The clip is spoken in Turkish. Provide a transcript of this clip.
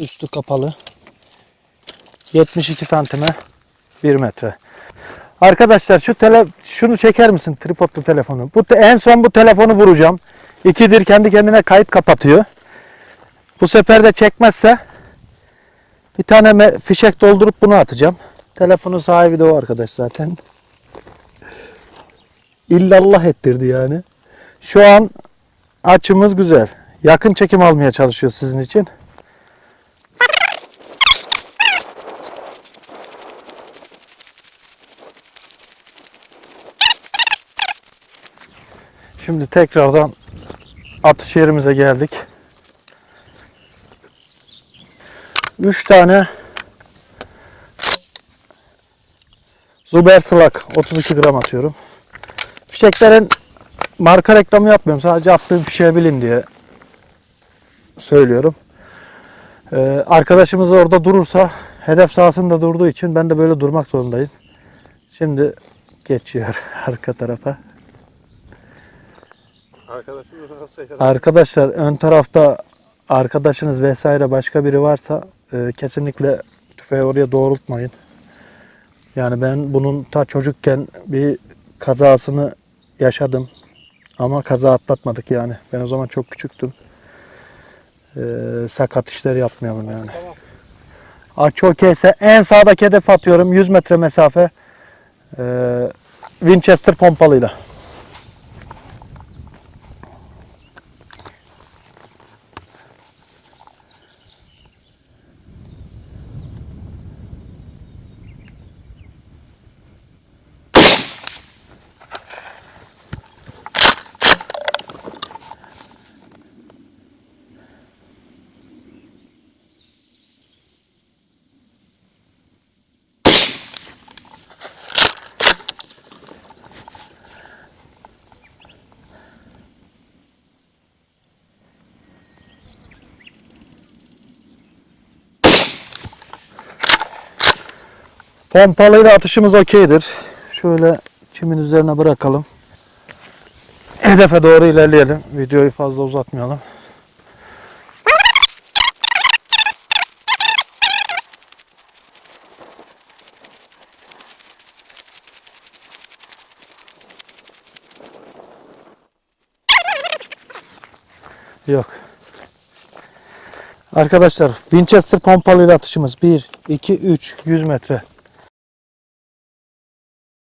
Üstü kapalı. 72 santime 1 metre. Arkadaşlar şu tele şunu çeker misin tripodlu telefonu? Bu en son bu telefonu vuracağım. İkidir kendi kendine kayıt kapatıyor. Bu sefer de çekmezse bir tane fişek doldurup bunu atacağım. Telefonun sahibi de o arkadaş zaten. İllallah ettirdi yani. Şu an açımız güzel. Yakın çekim almaya çalışıyor sizin için. Şimdi tekrardan atış yerimize geldik. 3 tane Zuber Slak 32 gram atıyorum. Fişeklerin marka reklamı yapmıyorum. Sadece attığım fişeği bilin diye söylüyorum. Ee, arkadaşımız orada durursa hedef sahasında durduğu için ben de böyle durmak zorundayım. Şimdi geçiyor arka tarafa. Arkadaşlar ön tarafta arkadaşınız vesaire başka biri varsa e, kesinlikle tüfeği oraya doğrultmayın. Yani ben bunun ta çocukken bir kazasını yaşadım. Ama kaza atlatmadık yani. Ben o zaman çok küçüktüm. E, sakat işler yapmayalım yani. Aç okeyse en sağdaki hedef atıyorum. 100 metre mesafe. E, Winchester pompalıyla. Pompalıyla atışımız okeydir. Şöyle çimin üzerine bırakalım. Hedefe doğru ilerleyelim. Videoyu fazla uzatmayalım. Yok. Arkadaşlar Winchester pompalıyla atışımız 1, 2, 3, 100 metre.